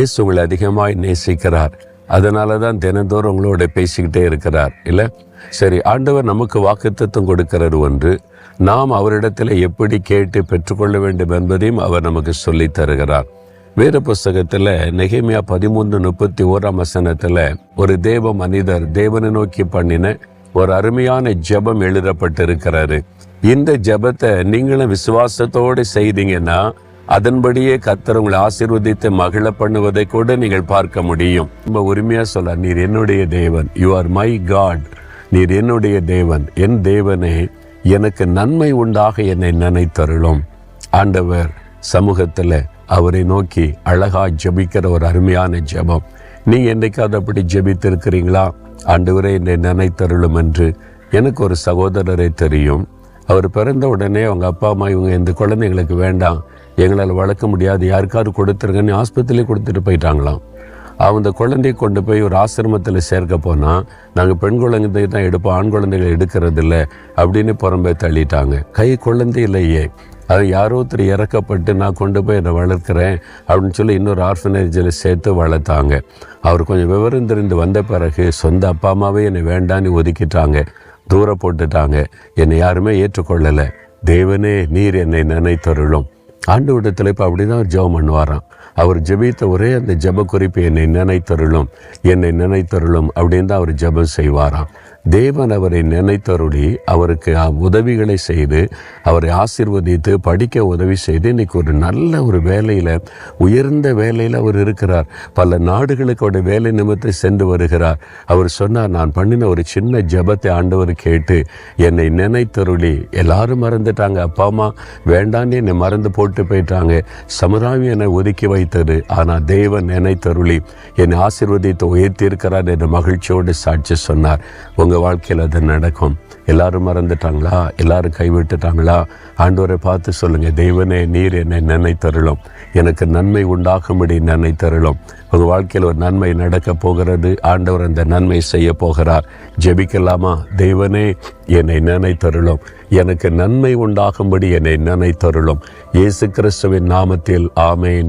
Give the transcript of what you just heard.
இயேசு உங்களை அதிகமாய் நேசிக்கிறார். அதனால தான் தினந்தோறும் உங்களோட பேசிக்கிட்டே இருக்கிறார். இல்லை? சரி ஆண்டவர் நமக்கு வாக்குத்தத்தம் கொடுக்கிறது ஒன்று. நாம் அவரிடத்தில் எப்படி கேட்டு பெற்றுக்கொள்ள வேண்டும் என்பதையும் அவர் நமக்கு சொல்லி தருகிறார். வேறு புஸ்தகத்தில் நெகிமியா பதிமூன்று முப்பத்தி ஓராம் வசனத்தில் ஒரு தேவ மனிதர் தேவனை நோக்கி பண்ணின ஒரு அருமையான ஜெபம் எழுதப்பட்டிருக்கிறாரு இந்த ஜெபத்தை நீங்களும் விசுவாசத்தோடு செய்தீங்கன்னா அதன்படியே கத்தர் உங்களை ஆசீர்வதித்து மகிழ பண்ணுவதை கூட நீங்கள் பார்க்க முடியும். ரொம்ப உரிமையா சொல்ல நீர் என்னுடைய தேவன். யூ ஆர் மை காட் நீர் என்னுடைய தேவன். என் தேவனே எனக்கு நன்மை உண்டாக என்னை நினைத்தருளும். ஆண்டவர் சமூகத்தில் அவரை நோக்கி அழகா ஜெபிக்கிற ஒரு அருமையான ஜெபம். நீங்க என்னைக்காவது அப்படி ஜெபித்திருக்கிறீங்களா? ஆண்டவரே என்னை நினைத்தருளும் என்று எனக்கு ஒரு சகோதரரை தெரியும். அவர் பிறந்த உடனே அவங்க அப்பா அம்மா இவங்க இந்த குழந்தைங்களுக்கு வேண்டாம். எங்களால் வளர்க்க முடியாது. யாருக்காவது கொடுத்துருங்கன்னு ஆஸ்பத்திரியிலே கொடுத்துட்டு போயிட்டாங்களாம். அந்த குழந்தையை கொண்டு போய் ஒரு ஆசிரமத்தில் சேர்க்க போனால் நாங்கள் பெண் குழந்தை தான் எடுப்போம் ஆண் குழந்தைகள் எடுக்கிறதில்ல அப்படின்னு புறம்பே தள்ளிட்டாங்க. கை குழந்தை இல்லையே. அது யாரோ ஒருத்தர் இறக்கப்பட்டு நான் கொண்டு போய் என்னை வளர்க்குறேன் அப்படின்னு சொல்லி இன்னொரு ஆர்ஃபனேஜில் சேர்த்து வளர்த்தாங்க. அவர் கொஞ்சம் விவரம் தெரிந்து வந்த பிறகு சொந்த அப்பா அம்மாவே என்னை வேண்டான்னு ஒதுக்கிட்டாங்க. தூர போட்டுட்டாங்க. என்னை யாருமே ஏற்றுக்கொள்ளலை. தேவனே நீர் என்னை நினைத்தருளும். ஆண்டு விடத்தில் இப்போ அப்படி தான் ஜெபம் பண்ணுவாராம். அவர் ஜெபித்த ஒரே அந்த ஜெப குறிப்பு என்னை நினைத்தருளும் என்னை நினைத்தருளும் அப்படின்னு தான் அவர் ஜெபம் செய்வாராம். தேவன் அவரை நினைத்தருளி அவருக்கு உதவிகளை செய்து அவரை ஆசிர்வதித்து படிக்க உதவி செய்து இன்னைக்கு ஒரு நல்ல ஒரு வேலையில் உயர்ந்த வேலையில் அவர் இருக்கிறார். பல நாடுகளுக்கு அவருடைய வேலை நிமித்தம் சென்று வருகிறார். அவர் சொன்னார் நான் பண்ணின ஒரு சின்ன ஜெபத்தை ஆண்டவர் கேட்டு என்னை நினைத்தருளி. எல்லாரும் மறந்துட்டாங்க. அப்பா அம்மா வேண்டான்னு என்னை மறந்து போட்டு போயிட்டாங்க. சமுதாயம் என்னை ஒதுக்கி வைத்தது ஆனால் தேவன் நினைத்தருளி என்னை ஆசிர்வதித்து உயர்த்தி இருக்கிறார் என்ற மகிழ்ச்சியோடு சாட்சி சொன்னார். உங்கள் வாழ்க்கையில் அது நடக்கும். எல்லாரும் மறந்துட்டாங்களா? எல்லாரும் கைவிட்டுட்டாங்களா? ஆண்டவரை பார்த்து சொல்லுங்கள் தெய்வனே நீர் என்னை நினைத்தருளும். எனக்கு நன்மை உண்டாகும்படி நினைத்தருளும். உங்கள் வாழ்க்கையில் ஒரு நன்மை நடக்க போகிறது. ஆண்டவர் அந்த நன்மை செய்ய போகிறார். ஜெபிக்கலாமா? தெய்வனே என்னை நினைத்தருளும். எனக்கு நன்மை உண்டாகும்படி என்னை நினைத்தருளும். இயேசு கிறிஸ்துவின் நாமத்தில் ஆமேன்.